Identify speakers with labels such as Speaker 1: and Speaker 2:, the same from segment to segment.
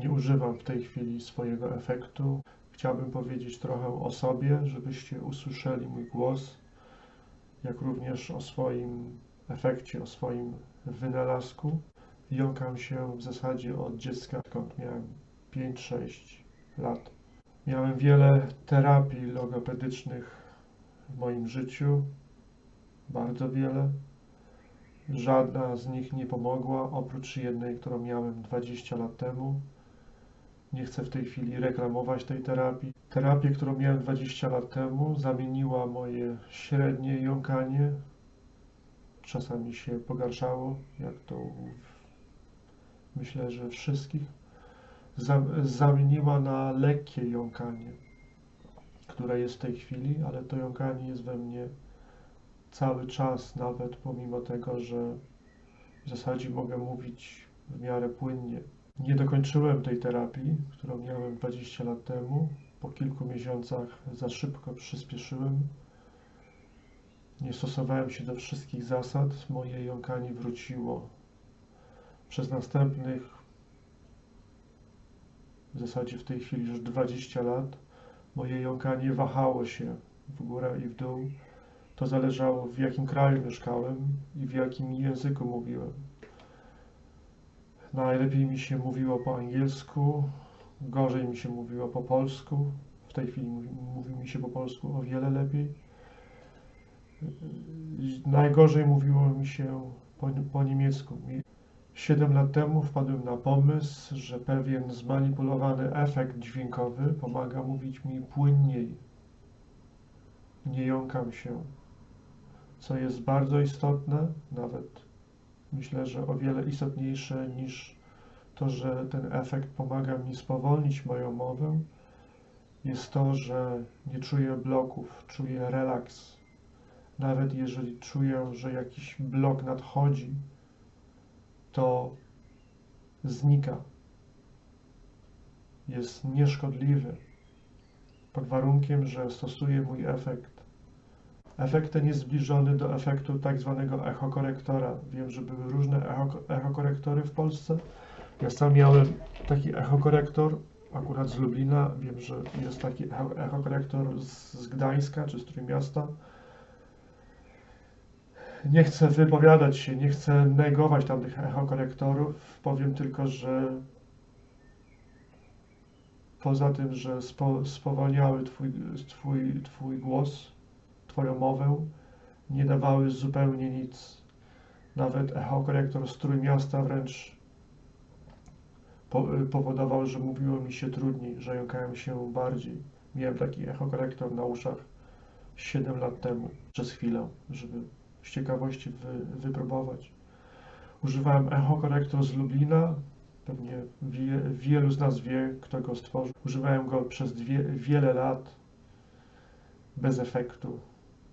Speaker 1: Nie używam w tej chwili swojego efektu. Chciałbym powiedzieć trochę o sobie, żebyście usłyszeli mój głos, jak również o swoim efekcie, o swoim wynalazku. Jąkam się w zasadzie od dziecka, odkąd miałem 5-6 lat. Miałem wiele terapii logopedycznych w moim życiu, bardzo wiele. Żadna z nich nie pomogła, oprócz jednej, którą miałem 20 lat temu. Nie chcę w tej chwili reklamować tej terapii. Terapię, którą miałem 20 lat temu, zamieniła moje średnie jąkanie. Czasami się pogarszało, jak to myślę, że wszystkich. Zamieniła na lekkie jąkanie, które jest w tej chwili, ale to jąkanie jest we mnie cały czas, nawet pomimo tego, że w zasadzie mogę mówić w miarę płynnie. Nie dokończyłem tej terapii, którą miałem 20 lat temu. Po kilku miesiącach za szybko przyspieszyłem. Nie stosowałem się do wszystkich zasad. Moje jąkanie wróciło. Przez następnych, w zasadzie w tej chwili już 20 lat, moje jąkanie wahało się w górę i w dół. To zależało w jakim kraju mieszkałem i w jakim języku mówiłem. Najlepiej mi się mówiło po angielsku, gorzej mi się mówiło po polsku. W tej chwili mówi, mówi mi się po polsku o wiele lepiej. Najgorzej mówiło mi się po, po niemiecku. Siedem lat temu wpadłem na pomysł, że pewien zmanipulowany efekt dźwiękowy pomaga mówić mi płynniej. Nie jąkam się, co jest bardzo istotne, nawet myślę, że o wiele istotniejsze niż to, że ten efekt pomaga mi spowolnić moją mowę, jest to, że nie czuję bloków, czuję relaks. Nawet jeżeli czuję, że jakiś blok nadchodzi, to znika. Jest nieszkodliwy, pod warunkiem, że stosuję mój efekt Efekt ten jest zbliżony do efektu tak zwanego echokorektora. Wiem, że były różne echokorektory w Polsce. Ja sam miałem taki echokorektor, akurat z Lublina. Wiem, że jest taki echokorektor z, Gdańska czy z Trójmiasta. Nie chcę wypowiadać się, nie chcę negować tamtych echokorektorów. Powiem tylko, że poza tym, że spo, spowalniały twój, twój, twój głos, Twoją mowę, nie dawały zupełnie nic. Nawet echokorektor z Trójmiasta wręcz powodował, że mówiło mi się trudniej, że jąkałem się bardziej. Miałem taki echokorektor na uszach 7 lat temu, przez chwilę, żeby z ciekawości wy, wypróbować. Używałem echokorektor z Lublina, pewnie wie, wielu z nas wie, kto go stworzył. Używałem go przez dwie, wiele lat bez efektu.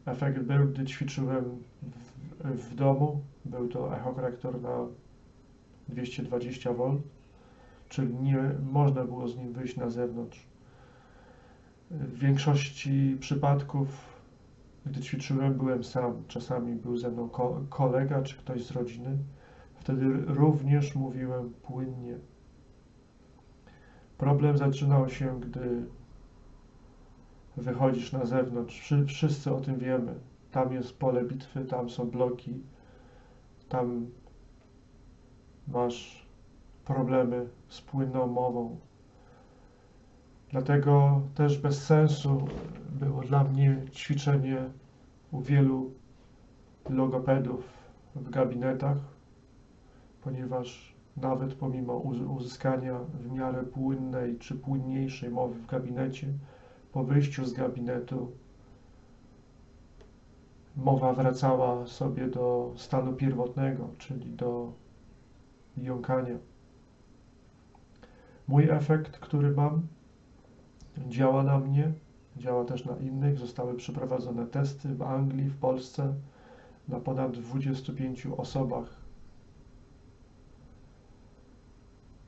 Speaker 1: Efekt był, gdy ćwiczyłem w, w domu. Był to echokorektor na 220 V, czyli nie można było z nim wyjść na zewnątrz. W większości przypadków, gdy ćwiczyłem, byłem sam. Czasami był ze mną ko kolega czy ktoś z rodziny. Wtedy również mówiłem płynnie. Problem zaczynał się, gdy wychodzisz na zewnątrz. Wszyscy o tym wiemy. Tam jest pole bitwy, tam są bloki, tam masz problemy z płynną mową. Dlatego też bez sensu było dla mnie ćwiczenie u wielu logopedów w gabinetach, ponieważ nawet pomimo uzyskania w miarę płynnej czy płynniejszej mowy w gabinecie, po wyjściu z gabinetu mowa wracała sobie do stanu pierwotnego, czyli do jąkania. Mój efekt, który mam, działa na mnie, działa też na innych. Zostały przeprowadzone testy w Anglii, w Polsce na ponad 25 osobach.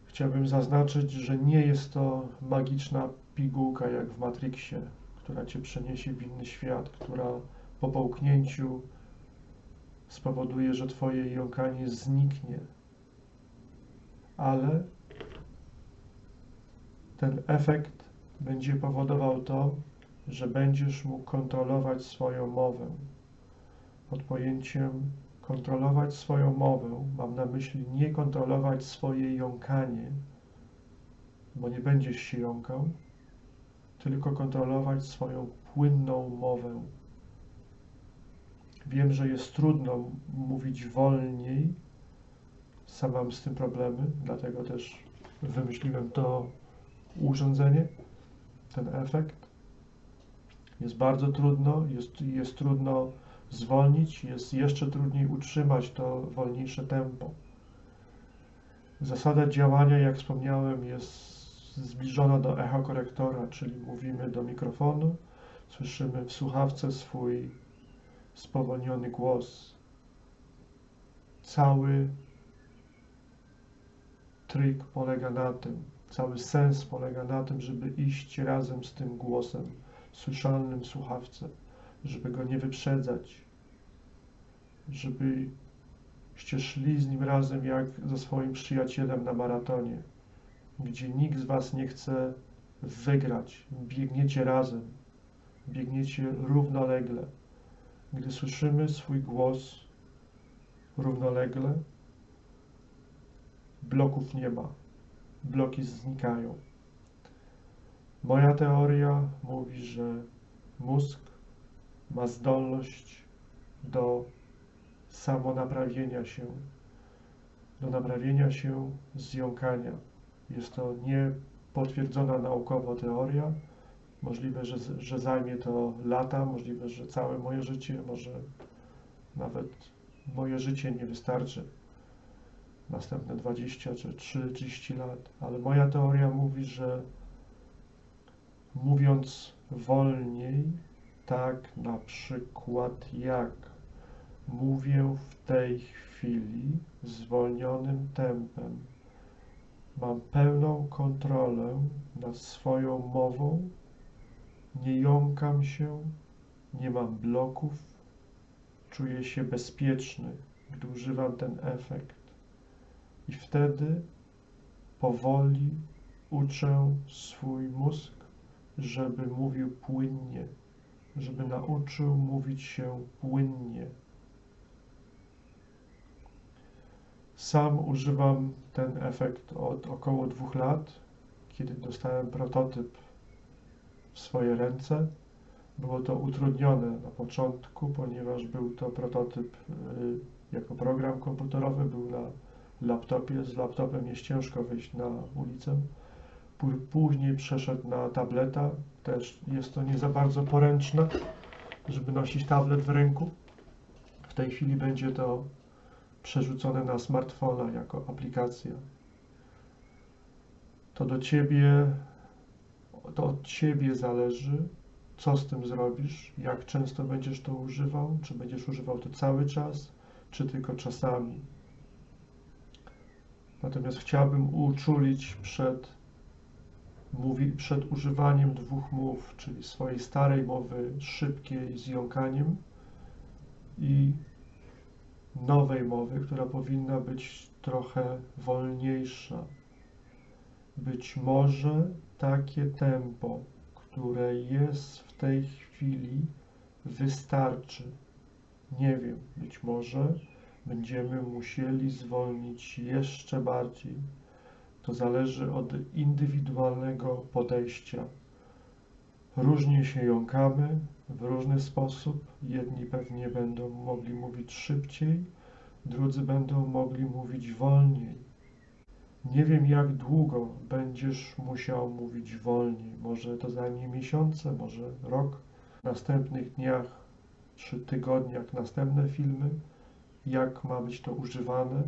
Speaker 1: Chciałbym zaznaczyć, że nie jest to magiczna pigułka jak w Matrixie, która cię przeniesie w inny świat, która po połknięciu spowoduje, że twoje jąkanie zniknie. Ale Ten efekt będzie powodował to, że będziesz mógł kontrolować swoją mowę. Pod pojęciem kontrolować swoją mowę mam na myśli nie kontrolować swoje jąkanie, bo nie będziesz się jąkał, tylko kontrolować swoją płynną mowę. Wiem, że jest trudno mówić wolniej, sam mam z tym problemy, dlatego też wymyśliłem to urządzenie, ten efekt. Jest bardzo trudno, jest, jest trudno zwolnić, jest jeszcze trudniej utrzymać to wolniejsze tempo. Zasada działania, jak wspomniałem, jest zbliżona do echokorektora, czyli mówimy do mikrofonu, słyszymy w słuchawce swój spowolniony głos. Cały trik polega na tym, cały sens polega na tym, żeby iść razem z tym głosem słyszalnym w słuchawce, żeby go nie wyprzedzać, żebyście szli z nim razem jak ze swoim przyjacielem na maratonie, gdzie nikt z was nie chce wygrać, biegniecie razem, biegniecie równolegle. Gdy słyszymy swój głos równolegle, bloków nie ma, bloki znikają. Moja teoria mówi, że mózg ma zdolność do samonaprawienia się, do naprawienia się z jąkania. Jest to niepotwierdzona naukowo teoria. Możliwe, że, że zajmie to lata, możliwe, że całe moje życie, może nawet moje życie nie wystarczy. Następne 20 czy 30 lat, ale moja teoria mówi, że mówiąc wolniej, tak na przykład jak mówię w tej chwili zwolnionym tempem, mam pełną kontrolę nad swoją mową, nie jąkam się, nie mam bloków, czuję się bezpieczny, gdy używam ten efekt. I wtedy powoli uczę swój mózg, żeby mówił płynnie, żeby nauczył mówić się płynnie. Sam używam ten efekt od około dwóch lat, kiedy dostałem prototyp w swoje ręce. Było to utrudnione na początku, ponieważ był to prototyp y, jako program komputerowy, był na laptopie. Z laptopem jest ciężko wyjść na ulicę. Później przeszedł na tableta. Też jest to nie za bardzo poręczne, żeby nosić tablet w ręku. W tej chwili będzie to przerzucone na smartfona jako aplikacja. To do ciebie, to od ciebie zależy, co z tym zrobisz, jak często będziesz to używał, czy będziesz używał to cały czas, czy tylko czasami. Natomiast chciałbym uczulić przed, mówi, przed używaniem dwóch mów, czyli swojej starej mowy szybkiej z jąkaniem i nowej mowy, która powinna być trochę wolniejsza. Być może takie tempo, które jest w tej chwili, wystarczy. Nie wiem, być może będziemy musieli zwolnić jeszcze bardziej. To zależy od indywidualnego podejścia. Różnie się jąkamy, w różny sposób. Jedni pewnie będą mogli mówić szybciej, drudzy będą mogli mówić wolniej. Nie wiem, jak długo będziesz musiał mówić wolniej. Może to zajmie miesiące, może rok. W następnych dniach czy tygodniach następne filmy, jak ma być to używane,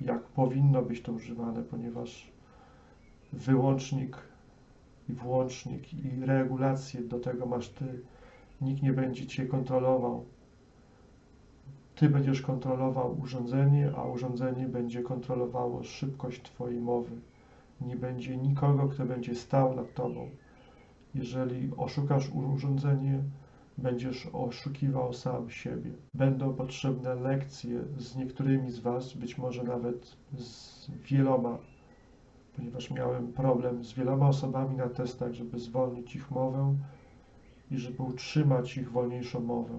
Speaker 1: jak powinno być to używane, ponieważ wyłącznik i włącznik i regulacje do tego masz ty. Nikt nie będzie cię kontrolował. Ty będziesz kontrolował urządzenie, a urządzenie będzie kontrolowało szybkość Twojej mowy. Nie będzie nikogo, kto będzie stał nad Tobą. Jeżeli oszukasz urządzenie, będziesz oszukiwał sam siebie. Będą potrzebne lekcje z niektórymi z Was, być może nawet z wieloma ponieważ miałem problem z wieloma osobami na testach, żeby zwolnić ich mowę i żeby utrzymać ich wolniejszą mowę.